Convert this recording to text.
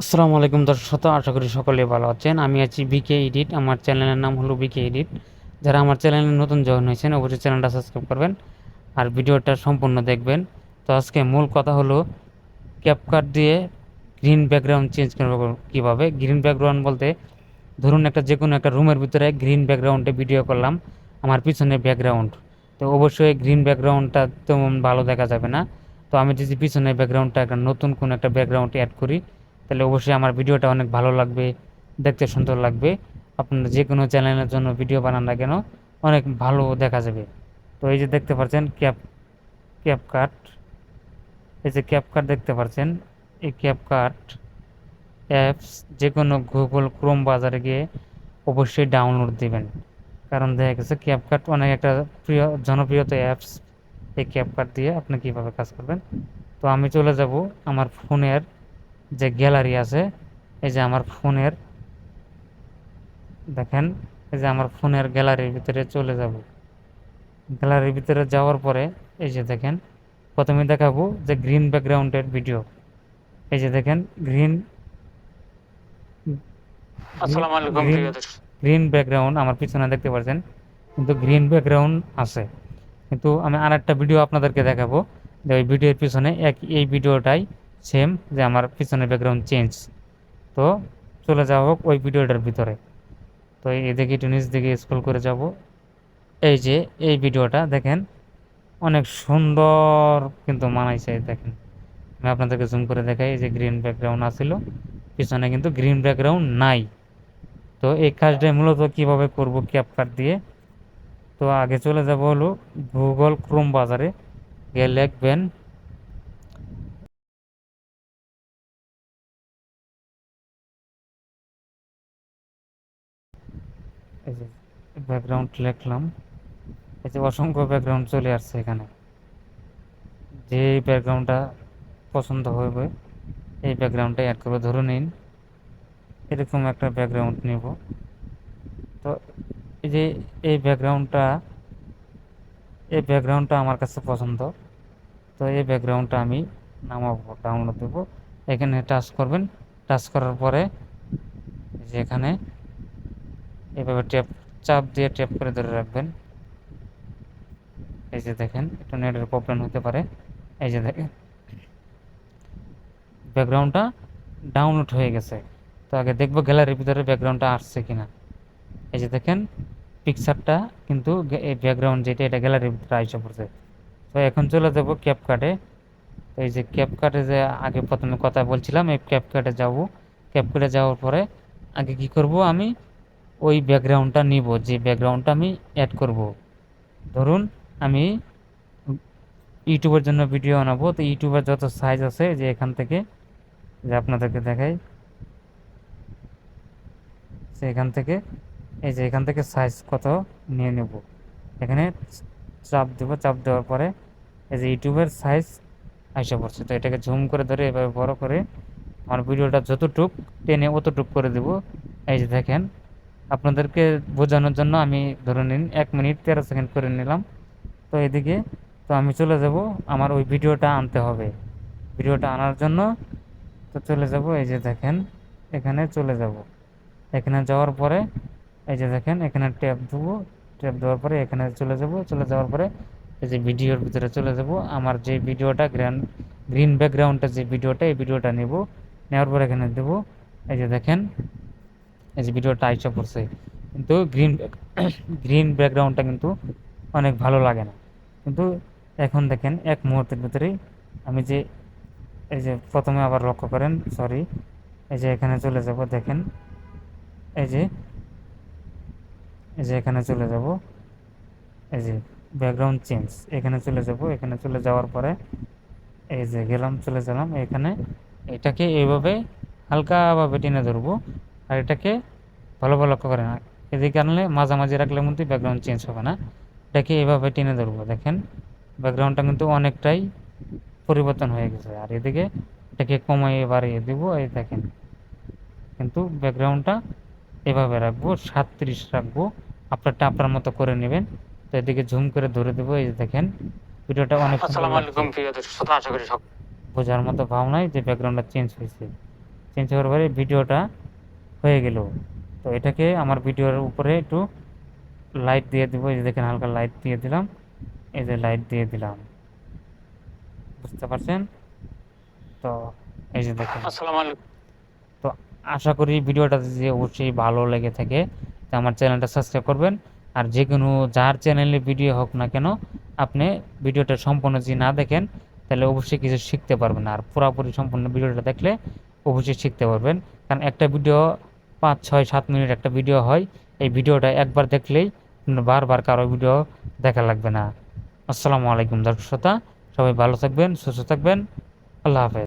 আসসালামু আলাইকুম দর্শক শ্রোতা, আশা করি সকলে ভালো আছেন। আমি আছি বিকে এডিট আমার চ্যানেলের নাম হলো বিকে এডিট যারা আমার চ্যানেলে নতুন জয়েন হয়েছেন, অবশ্যই চ্যানেলটা সাবস্ক্রাইব করবেন আর ভিডিওটা সম্পূর্ণ দেখবেন। তো আজকে মূল কথা হলো ক্যাপকাট দিয়ে গ্রিন ব্যাকগ্রাউন্ড চেঞ্জ করব কীভাবে? গ্রিন ব্যাকগ্রাউন্ড বলতে ধরুন একটা যে কোনো একটা রুমের ভিতরে গ্রিন ব্যাকগ্রাউন্ডে ভিডিও করলাম, আমার পিছনে ব্যাকগ্রাউন্ড তো অবশ্যই গ্রিন ব্যাকগ্রাউন্ডটা তেমন ভালো দেখা যাবে না। তো আমি যদি পিছনে ব্যাকগ্রাউন্ডটা একটা নতুন কোনো একটা ব্যাকগ্রাউন্ড অ্যাড করি তাহলে অবশ্যই আমার ভিডিওটা অনেক ভালো লাগবে, দেখতে সুন্দর লাগবে। আপনার যে কোনো চ্যানেলের জন্য ভিডিও বানান না কেন, অনেক ভালো দেখা যাবে। তো এই যে দেখতে পাচ্ছেন, ক্যাপ ক্যাপ কাট এই যে ক্যাপ কাট দেখতে পাচ্ছেন, এই ক্যাপ কাট অ্যাপস যে কোনো গুগল ক্রোম বাজারে গিয়ে অবশ্যই ডাউনলোড দিবেন। কারণ দেখা গেছে ক্যাপকাট অনেক একটা প্রিয়, জনপ্রিয়তা অ্যাপস। এই ক্যাপকাট দিয়ে আপনি কীভাবে কাজ করবেন? তো আমি চলে যাব আমার ফোনের যে গ্যালারি আছে এই যে আমার ফোনের দেখেন এই যে আমার ফোনের গ্যালারির ভিতরে চলে যাব। গ্যালারির ভিতরে যাওয়ার পরে এই যে দেখেন প্রথমে দেখাবো যে গ্রিন ব্যাকগ্রাউন্ডের ভিডিও। এই যে দেখেন গ্রিন আসসালামু আলাইকুম গ্রিন গ্রিন ব্যাকগ্রাউন্ড আমার পিছনে দেখতে পাচ্ছেন কিন্তু গ্রিন ব্যাকগ্রাউন্ড আছে। কিন্তু আমি আর একটা ভিডিও আপনাদেরকে দেখাবো যে ওই ভিডিওর পিছনে এক এই ভিডিওটাই সেম যে আমার পিছনে ব্যাকগ্রাউন্ড চেঞ্জ তো চলে যাওয়া হোক ওই ভিডিওটার ভিতরে। তো এদিকে একটু নিচ দিকে স্ক্রল করে যাব। এই যে এই ভিডিওটা দেখেন, অনেক সুন্দর কিন্তু মানাইছে, দেখেন। আমি আপনাদেরকে জুম করে দেখাই যে গ্রিন ব্যাকগ্রাউন্ড আছিল, পিছনে কিন্তু গ্রিন ব্যাকগ্রাউন্ড নাই। তো এই কাজটা মূলত কীভাবে করব ক্যাপকাট দিয়ে? তো আগে চলে যাব হলো গুগল ক্রোম বাজারে, গিয়ে লিখবেন এই যে ব্যাকগ্রাউন্ড লিখলাম। এই যে অসংখ্য ব্যাকগ্রাউন্ড চলে আসছে এখানে। যে ব্যাকগ্রাউন্ডটা পছন্দ হবে, এই ব্যাকগ্রাউন্ডটা অ্যাড করব ধরে নিন। এরকম একটা ব্যাকগ্রাউন্ড নেব। তো এই যে এই ব্যাকগ্রাউন্ডটা এই ব্যাকগ্রাউন্ডটা আমার কাছে পছন্দ। তো এই ব্যাকগ্রাউন্ডটা আমি নামাবো ডাউনলোড দেবো। এখানে টাচ করবেন। টাচ করার পরে যে এখানে এভাবে ট্যাপ চাপ দিয়ে ট্যাপ করে ধরে রাখবেন। এই যে দেখেন, একটু নেটের প্রবলেম হতে পারে। এই যে দেখেন ব্যাকগ্রাউন্ডটা ডাউনলোড হয়ে গেছে। তো আগে দেখব গ্যালারির ভিতরে ব্যাকগ্রাউন্ডটা আসছে কিনা। এই যে দেখেন পিকচারটা কিন্তু এই ব্যাকগ্রাউন্ড যেটা, এটা গ্যালারির ভিতরে আইসা পড়ছে। তো এখন চলে যাব ক্যাপকাটে তো এই যে ক্যাপকাটে যে আগে প্রথমে কথা বলছিলাম, এই ক্যাপকাটে যাব। ক্যাপকাটে যাওয়ার পরে আগে কি করব আমি? ওই ব্যাকগ্রাউন্ডটা নিব, যে ব্যাকগ্রাউন্ডটা আমি অ্যাড করব। ধরুন, আমি ইউটিউবের জন্য ভিডিও বানাবো, তো ইউটিউবের যত সাইজ আছে, যে এখান থেকে, যে আপনাদেরকে দেখাই যে এখান থেকে, এই যে এখান থেকে সাইজ কত নিয়ে নেব। এখানে চাপ দেবো, চাপ দেওয়ার পরে এই যে ইউটিউবের সাইজ আইসা পড়ছে। তো এটাকে ঝুম করে ধরে এভাবে বড় করে, আমার ভিডিওটা যতটুক টেনে অতটুক করে দেব। এই যে দেখেন আপনাদেরকে বোঝানোর জন্য আমি ধরে নিন এক মিনিট তেরো সেকেন্ড করে নিলাম। তো এদিকে, তো আমি চলে যাব, আমার ওই ভিডিওটা আনতে হবে। ভিডিওটা আনার জন্য তো চলে যাব, এই যে দেখেন, এখানে চলে যাব। এখানে যাওয়ার পরে, এই যে দেখেন, এখানে ট্যাপ দেবো। ট্যাপ দেওয়ার পরে এখানে চলে যাব, চলে যাওয়ার পরে এই যে ভিডিওর ভিতরে চলে যাব। আমার যে ভিডিওটা গ্র্যান্ড গ্রিন ব্যাকগ্রাউন্ডের যে ভিডিওটা, এই ভিডিওটা নেব। নেওয়ার পরে এখানে দেবো, এই যে দেখেন এই যে ভিডিওটা আইসা পড়ছে, কিন্তু গ্রিন গ্রিন ব্যাকগ্রাউন্ডটা কিন্তু অনেক ভালো লাগে না। কিন্তু এখন দেখেন, এক মুহূর্তের ভিতরেই আমি যে, এই যে প্রথমে আবার লক্ষ্য করেন সরি এই যে এখানে চলে যাব, দেখেন, এই যে এই যে এখানে চলে যাব, এই যে ব্যাকগ্রাউন্ড চেঞ্জ এখানে চলে যাব, এখানে চলে যাওয়ার পরে, এই যে গেলাম, চলে গেলাম, এখানে এটাকে এইভাবে হালকাভাবে টেনে ধরবো, আর এটাকে ভালোভাবে লক্ষ্য করে না এদিকে আনলে মাঝামাঝি রাখলে মধ্যে ব্যাকগ্রাউন্ড চেঞ্জ হবে না। এটাকে এভাবে টেনে ধরবো। দেখেন ব্যাকগ্রাউন্ডটা কিন্তু অনেকটাই পরিবর্তন হয়ে গেছে। আর এদিকে এটাকে কমিয়ে বাড়িয়ে দেব। এই দেখেন কিন্তু ব্যাকগ্রাউন্ডটা এভাবে রাখব সাতত্রিশ রাখব। আপনারটা আপনার মতো করে নেবেন। তো এদিকে ঝুম করে ধরে দেবো। এই দেখেন ভিডিওটা অনেক বোঝার মতো ভাব নাই যে ব্যাকগ্রাউন্ডটা চেঞ্জ হয়েছে। চেঞ্জ করার পরে ভিডিওটা হয়ে গেল। তো এটাকে আমার ভিডিওর উপরে একটু লাইট দিয়ে দিব। এই যে দেখেন হালকা লাইট দিয়ে দিলাম। এই যে লাইট দিয়ে দিলাম। বুঝতে পারছেন? তো এই যে দেখেন। আসসালামু আলাইকুম। তো আশা করি ভিডিওটা যদি অবশ্যই ভালো লেগে থাকে তো আমার চ্যানেলটা সাবস্ক্রাইব করবেন। আর যে কোনো যার চ্যানেলে ভিডিও হোক না কেন আপনি ভিডিওটা সম্পূর্ণ যদি না দেখেন তাহলে অবশ্যই কিছু শিখতে পারবেন। আর পুরোপুরি সম্পূর্ণ ভিডিওটা দেখলে অবশ্যই শিখতে পারবেন। কারণ একটা ভিডিও পাঁচ, ছয়, সাত মিনিট একটা ভিডিও হয়। এই ভিডিওটা একবার দেখলেই বারবার কারও ভিডিও দেখা লাগবে না। আসসালামু আলাইকুম দর্শক শ্রোতা, সবাই ভালো থাকবেন, সুস্থ থাকবেন। আল্লাহ হাফেজ।